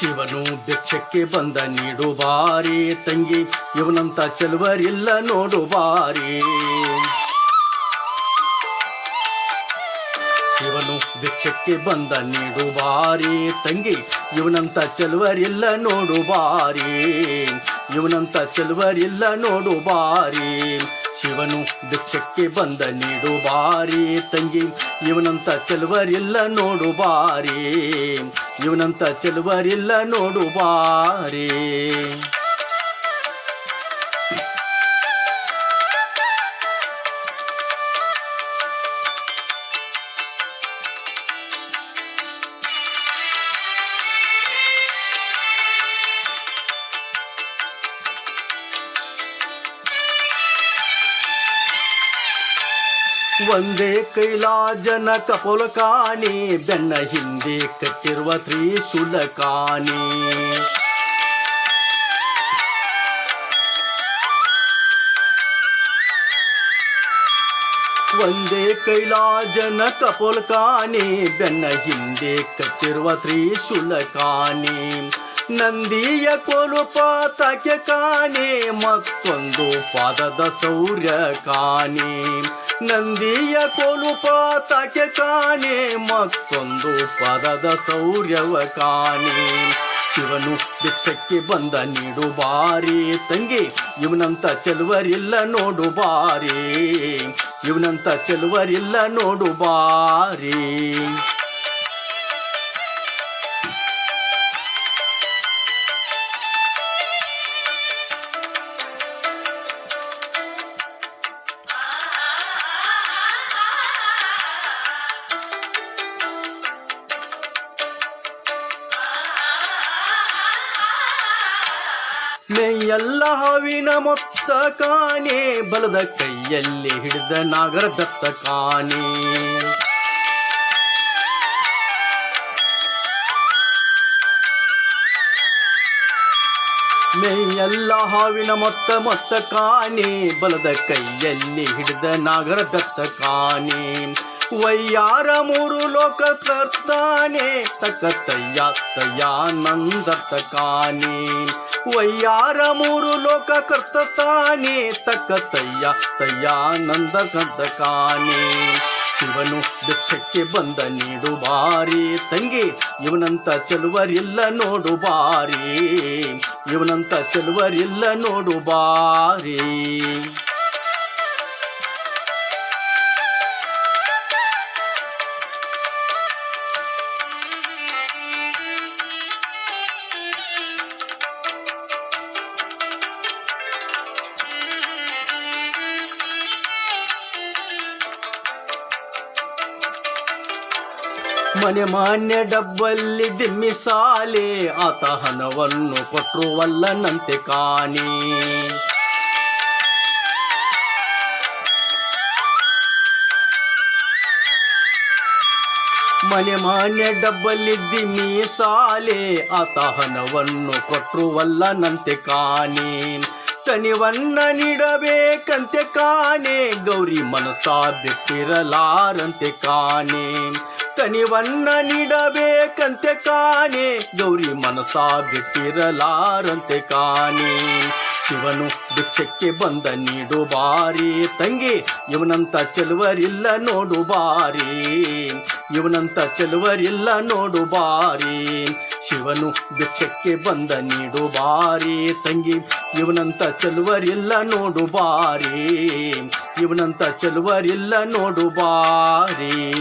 ಶಿವನು ಭಿಕ್ಷಕ್ಕೆ ಬಂದ ನೀಡು ಬಾರಿ ತಂಗಿ, ಇವನಂತ ಚೆಲುವರಿಲ್ಲ ನೋಡು ಬಾರಿ ಶಿವನು ಭಿಕ್ಷಕ್ಕೆ ಬಂದ ನೀಡು ಬಾರಿ ತಂಗಿ, ಇವನಂತ ಚೆಲುವರಿಲ್ಲ ನೋಡು ಬಾರಿ ಇವನಂತ ಚೆಲುವರಿಲ್ಲ ನೋಡು ಬಾರಿ ಶಿವನು ಭಿಕ್ಷಕ್ಕೆ ಬಂದ ನೀಡು ಬಾರಿ ತಂಗಿ ಇವನಂತ ಚೆಲುವರಿಲ್ಲ ನೋಡು ಬಾರಿ ಇವನಂತ ಚೆಲುವರಿಲ್ಲ ನೋಡು ಬಾರಿ. ಒಂದೇ ಕೈಲಾಜನ ಕಪೋಲ ಕಾಣಿ ಬೆನ್ನ ಹಿಂದೆ ಕಟ್ಟಿರುವ ತ್ರಿಶೂಲ ಕಾಣಿ ಒಂದೇ ಕೈಲಾಜನ ಕಪೋಲ ಕಾಣಿ ಬೆನ್ನ ಹಿಂದೆ ಕಟ್ಟಿರುವ ತ್ರಿಶೂಲ ಕಾಣಿ ನಂದಿಯ ಕೋಲು ಪಾತಕ್ಕೆ ಕಾಣೆ, ಮತ್ತೊಂದು ಪಾದದ ಸೌರ್ಯ ಕಾಣೆ ನಂದಿಯ ಕೋಲು ಪಾತಕ್ಕೆ ಕಾಣೆ, ಮತ್ತೊಂದು ಪದದ ಸೌರ್ಯವ ಕಾಣೆ. ಶಿವನು ಭಿಕ್ಷಕ್ಕೆ ಬಂದ ನೀಡು ಬಾರಿ, ತಂಗಿ ಇವನಂತ ಚೆಲುವರಿಲ್ಲ ನೋಡು ಬಾರಿ. ಇವನಂತ ಚೆಲುವರಿಲ್ಲ ನೋಡು ಬಾರಿ. ಮೇಯೆಲ್ಲ ಹಾವಿನ ಮೊತ್ತ ಕಾಣೆ, ಬಲದ ಕೈಯಲ್ಲಿ ಹಿಡಿದ ನಾಗರ ದತ್ತ ಕಾಣೆ. ಮೆಯ್ಯಲ್ಲ ಹಾವಿನ ಮೊತ್ತ ಮೊತ್ತ ಕಾಣೆ, ಬಲದ ಕೈಯಲ್ಲಿ ಹಿಡಿದ ನಾಗರ ದತ್ತ ಕಾಣೆ. ವಯ್ಯಾರ ಮೂರು ಲೋಕ ತರ್ತಾನೆ ತಕ್ಕ ತಯ್ಯ ತಯ್ಯಾನಂದರ್ತ ಕಾಣೆ. ವಯ್ಯಾರ ಮೂರು ಲೋಕ ಕರ್ತ ತಾನೇ, ತಕ್ಕ ತಯ್ಯ ತಯ್ಯಾನಂದ ಕಂತ ಕಾನೇ. ಶಿವನು ಭಿಕ್ಷಕ್ಕೆ ಬಂದ ನೀಡು ಬಾರಿ, ತಂಗಿ, ಇವನಂತ ಚೆಲುವರಿಲ್ಲ ನೋಡು ಬಾರಿ. ಇವನಂತ ಚೆಲುವರಿಲ್ಲ ನೋಡು ಬಾರಿ. ಮನೆ ಮಾನ್ಯ ಡಬ್ಬಲ್ಲಿ ದಿಮ್ಮಿ ಸಾಲೆ, ಆತ ಹಣವನ್ನು ಕೊಟ್ಟರು ವಲ್ಲನಂತೆ ಕಾಣಿ. ಮನೆ ಮಾನ್ಯ ಡಬ್ಬಲ್ಲಿ ದಿಮ್ಮಿ ಸಾಲೆ, ಆತ ಹಣವನ್ನು ಕೊಟ್ಟರು ವಲ್ಲನಂತೆ ಕಾಣಿ. ತನಿವನ್ನ ನೀಡಬೇಕಂತೆ ಕಾಣೆ, ಗೌರಿ ಮನಸ ಬಿಟ್ಟಿರಲಾರಂತೆ ಕಾಣೆ. ತನಿವನ್ನ ನೀಡಬೇಕಂತೆ ಕಾಣೆ. ಗೌರಿ ಮನಸ ಬಿಟ್ಟಿರಲಾರಂತೆ ಕಾಣೆ. ಶಿವನು ಭಿಕ್ಷಕ್ಕೆ ಬಂದ ನೀಡು ಬಾರಿ. ತಂಗಿ, ಇವನಂತ ಚೆಲುವರಿಲ್ಲ ನೋಡು ಬಾರಿ. ಇವನಂತ ಚೆಲುವರಿಲ್ಲ ನೋಡು ಬಾರಿ. ಶಿವನು ಭಿಕ್ಷಕ್ಕೆ ಬಂದ ನೀಡು ಬಾರಿ. ತಂಗಿ, ಇವನಂತ ಚೆಲುವರಿಲ್ಲ ನೋಡು ಬಾರಿ. ಇವನಂತ ಚೆಲುವರಿಲ್ಲ ನೋಡು ಬಾರಿ.